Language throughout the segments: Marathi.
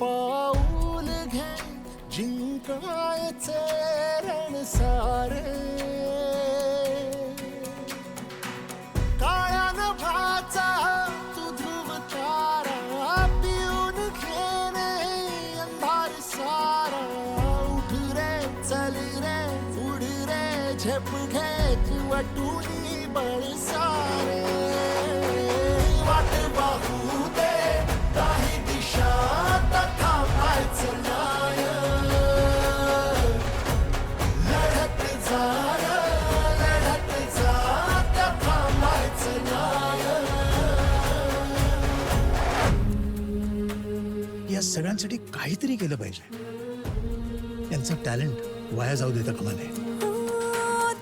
पाऊल घे जिंकायचे रण सारे काळ्यान भाचा तू ध्रुव तारा पिऊन घेणे अंधार सारा. उठ रे चल रे उड रे झेप घे वटुनी बळ सारे वाट बा सगळ्यांसाठी काहीतरी केलं पाहिजे. त्यांचा टॅलेंट वाया जाऊ देता कामा नये.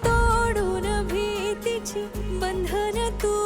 तोडून भीतीची बंधन तू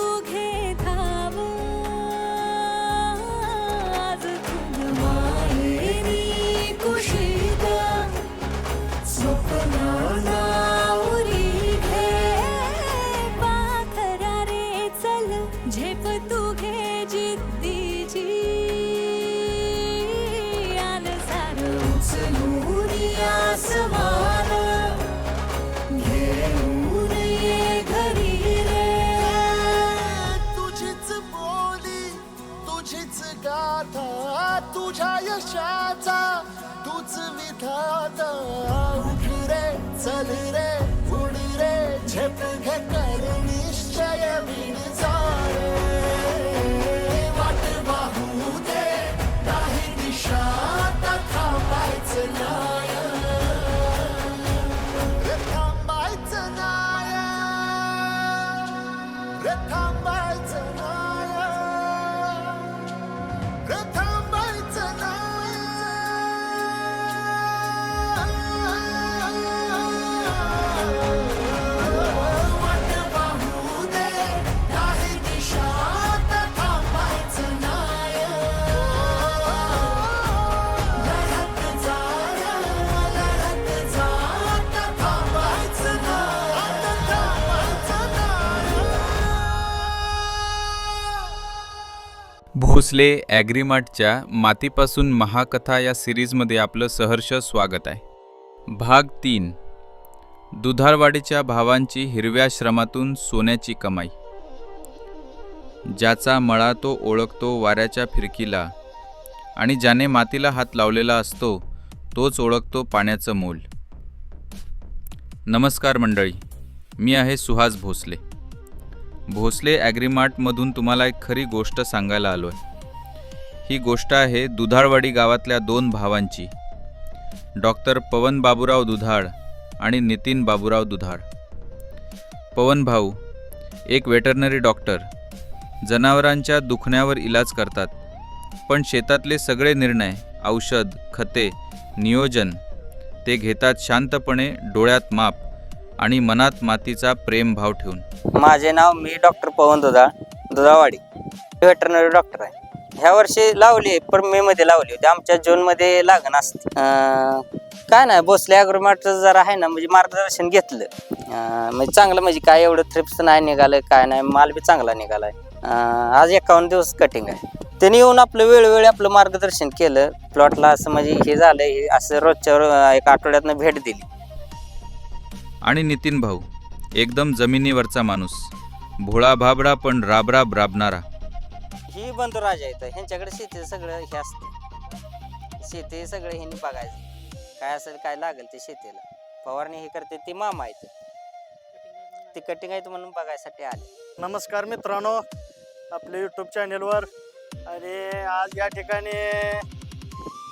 गाथा यशाचा तूच विधाता उठ रे चल भोसले ॲग्रीमार्टच्या मातीपासून महाकथा या सिरीजमध्ये आपलं सहर्ष स्वागत आहे. भाग तीन. दुधारवाडीच्या भावांची हिरव्या श्रमातून सोन्याची कमाई. ज्याचा मळा तो ओळखतो वाऱ्याच्या फिरकीला आणि ज्याने मातीला हात लावलेला असतो तोच ओळखतो पाण्याचं मोल. नमस्कार मंडळी मी आहे सुहास भोसले. भोसले ॲग्रीमार्टमधून तुम्हाला एक खरी गोष्ट सांगायला आलो आहे ही गोष्ट आहे दुधाळवाडी गावातल्या दोन भावांची. डॉक्टर पवन बाबूराव दुधाळ आणि नितीन बाबूराव दुधाळ. पवन भाऊ एक वेटरनरी डॉक्टर. जनावरांच्या दुखण्यावर इलाज करतात. पण शेतातले सगळे निर्णय औषध खते नियोजन ते घेतात शांतपणे डोळ्यात माप. आणि मनात मातीचा प्रेम भाव ठेवून. माझे नाव मी डॉक्टर पवन दुधा दुधावाडी. व्हेटरनरी डॉक्टर आहे. ह्या वर्षी लावली आहे पण मे मध्ये लावली होती. आमच्या जून मध्ये लागण असते. काय नाही भोसले अॅग्रोमार्ट जरा आहे ना म्हणजे मार्गदर्शन घेतलं. म्हणजे चांगलं म्हणजे काय एवढं थ्रिप्स नाही निघालं काय नाही माल बी चांगला निघालाय. आहे आज एकावन्न दिवस कटिंग आहे. त्यांनी येऊन आपलं वेळोवेळी आपलं मार्गदर्शन केलं. प्लॉटला असं म्हणजे हे झालं हे असं रोजच्या एक आठवड्यातनं भेट दिली. आणि नितीन भाऊ एकदम जमिनीवरचा माणूस. भोळा भाबडा पण राबराब राबणारा. ही बंधू राजा येतं ह्यांच्याकडे शेतीचं सगळं हे असते. शेती सगळं ह्यांनी बघायचं. काय असेल काय लागेल ते शेतीला. फवारणी हे करते ती मामा आहेत. ती कटिंग आहेत म्हणून बघायसाठी आले. नमस्कार मित्रांनो आपल्या यूट्यूब चॅनेलवर आणि आज या ठिकाणी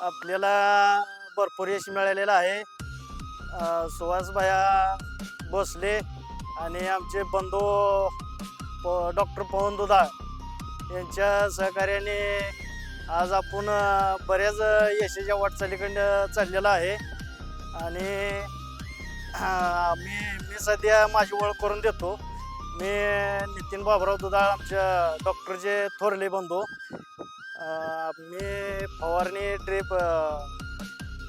आपल्याला भरपूर यश मिळालेलं आहे. अं, सुहासभाया भोसले आणि आमचे बंधू प डॉक्टर पवन दुधाळ यांच्या सहकार्याने आज आपण बऱ्याच यशाच्या वाटचालीकडं चाललेला आहे. आणि मी मी सध्या माझी ओळख करून देतो. मी नितीन बाबराव दुधाळ आमच्या डॉक्टरचे थोरले बंधू. मी फवारणी ड्रीप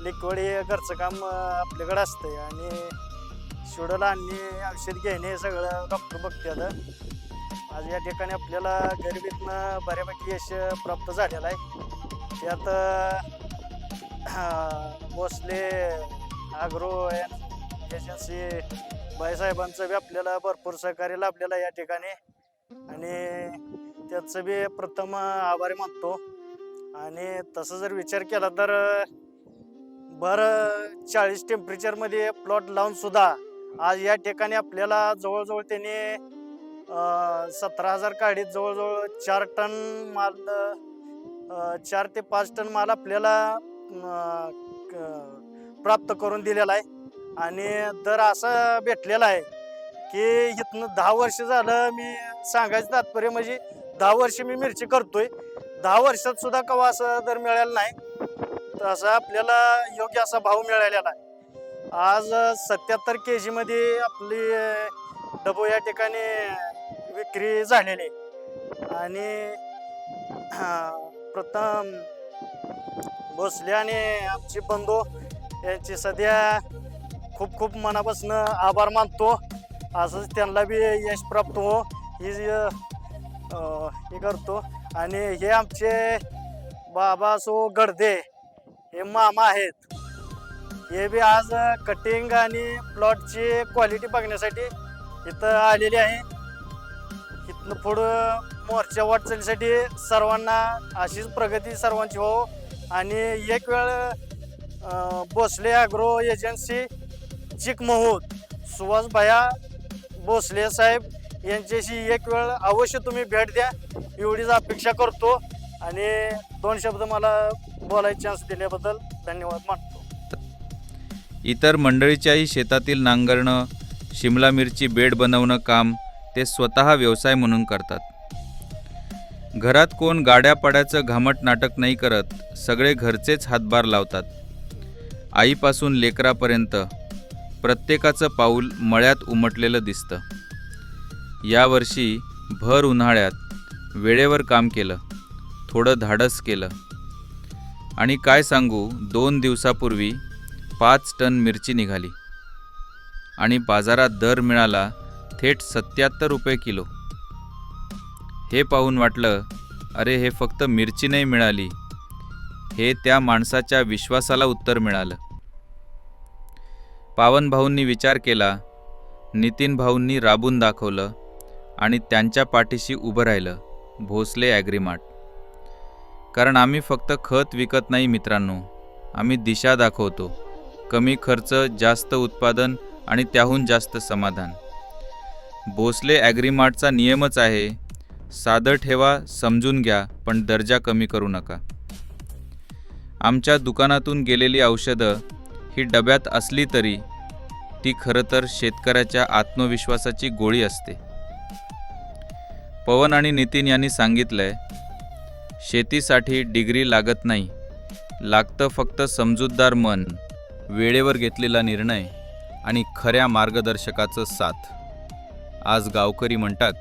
लिक्विड हे घरचं काम आपल्याकडं असतं असतंय आणि शेड्यूल आणणे औषध घेणे हे सगळं डॉक्टर बघतात आज या ठिकाणी आपल्याला गरिबीतनं बऱ्यापैकी यश प्राप्त झालेलं आहे. त्यात अं, भोसले आग्रो एजन्सी बाईसाहेबांचं बी आपल्याला भरपूर सहकार्य लाभलेलं आहे या ठिकाणी. आणि त्याचं बी प्रथम आभारी मानतो. आणि तसं जर विचार केला तर बरं चाळीस टेम्परेचरमध्ये प्लॉट लावून सुद्धा आज या ठिकाणी आपल्याला जवळजवळ त्यांनी सतरा हजार काढीत जवळजवळ चार टन माल चार ते पाच टन माल आपल्याला प्राप्त करून दिलेला आहे. आणि दर असं भेटलेला आहे की इथनं दहा वर्ष झालं मी सांगायचं तात्पर्य म्हणजे दहा वर्ष मी मिरची करतोय. दहा वर्षात सुद्धा कवा असं दर मिळालं नाही. तसा आपल्याला योग्य असा भाव मिळालेला आहे आज सत्याहत्तर के जीमध्ये आपली डबो या ठिकाणी विक्री झालेली आणि प्रथम भोसले आणि आमचे बंधू यांचे सध्या खूप खूप मनापासून आभार मानतो. असंच त्यांना बी यश प्राप्त हो ही हे करतो. आणि हे आमचे बाबा सो गडदे हे मामा आहेत. हे बी आज कटिंग आणि प्लॉटची क्वालिटी बघण्यासाठी इथं आलेली आहे. इथनं पुढं मोर्चा वाटचालीसाठी सर्वांना अशीच प्रगती सर्वांची हो आणि एक वेळ भोसले ॲग्रो एजन्सी चिकमहूत सुभाष भया भोसले साहेब यांच्याशी एक वेळ अवश्य तुम्ही भेट द्या. एवढीच अपेक्षा करतो. आणि दोन शब्द मला बोलायचे चान्स दिल्याबद्दल धन्यवाद मानतो. इतर मंडळीच्याही शेतातील नांगरणं शिमला मिरची बेड बनवणं काम ते स्वतः व्यवसाय म्हणून करतात. घरात कोण गाड्या पाड्याचं घामट नाटक नाही करत सगळे घरचेच हातभार लावतात. आईपासून लेकरापर्यंत प्रत्येकाचं पाऊल मळ्यात उमटलेलं दिसतं. यावर्षी भर उन्हाळ्यात वेळेवर काम केलं थोडं धाडस केलं आणि काय सांगू दोन दिवसापूर्वी पाच टन मिरची निघाली. आणि बाजारात दर मिळाला थेट सत्याहत्तर रुपये किलो. हे पाहून वाटलं अरे हे फक्त मिरची नाही मिळाली. हे त्या माणसाच्या विश्वासाला उत्तर मिळालं. पावनभाऊंनी विचार केला नितीन भाऊंनी राबून दाखवलं आणि त्यांच्या पाठीशी उभं राहिलं भोसले ॲग्रीमार्ट. कारण आम्ही फक्त खत विकत नाही मित्रांनो. आम्ही दिशा दाखवतो. कमी खर्च जास्त उत्पादन आणि त्याहून जास्त समाधान. भोसले ॲग्रीमार्टचा नियमच आहे साधं ठेवा समजून घ्या पण दर्जा कमी करू नका. आमच्या दुकानातून गेलेली औषधं ही डब्यात असली तरी ती खरं तर शेतकऱ्याच्या आत्मविश्वासाची गोळी असते. पवन आणि नितीन यांनी सांगितलंय शेतीसाठी डिग्री लागत नाही. लागतं फक्त समजूतदार मन वेळेवर घेतलेला निर्णय आणि खऱ्या मार्गदर्शकाचं साथ. आज गावकरी म्हणतात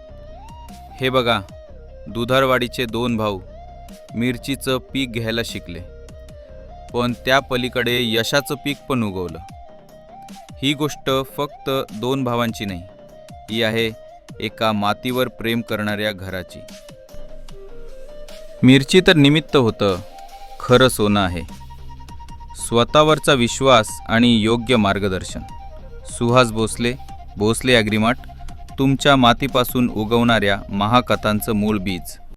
हे बघा दुधारवाडीचे दोन भाऊ मिरचीचं पीक घ्यायला शिकले. पण त्या पलीकडे यशाचं पीक पण उगवलं. ही गोष्ट फक्त दोन भावांची नाही ही आहे एका मातीवर प्रेम करणाऱ्या घराची. मिरची तर निमित्त होतं खरं सोनं आहे. स्वतःवरचा विश्वास आणि योग्य मार्गदर्शन. सुहास भोसले भोसले ॲग्रीमार्ट तुमच्या मातीपासून उगवणाऱ्या महाकथांचं मूळ बीज.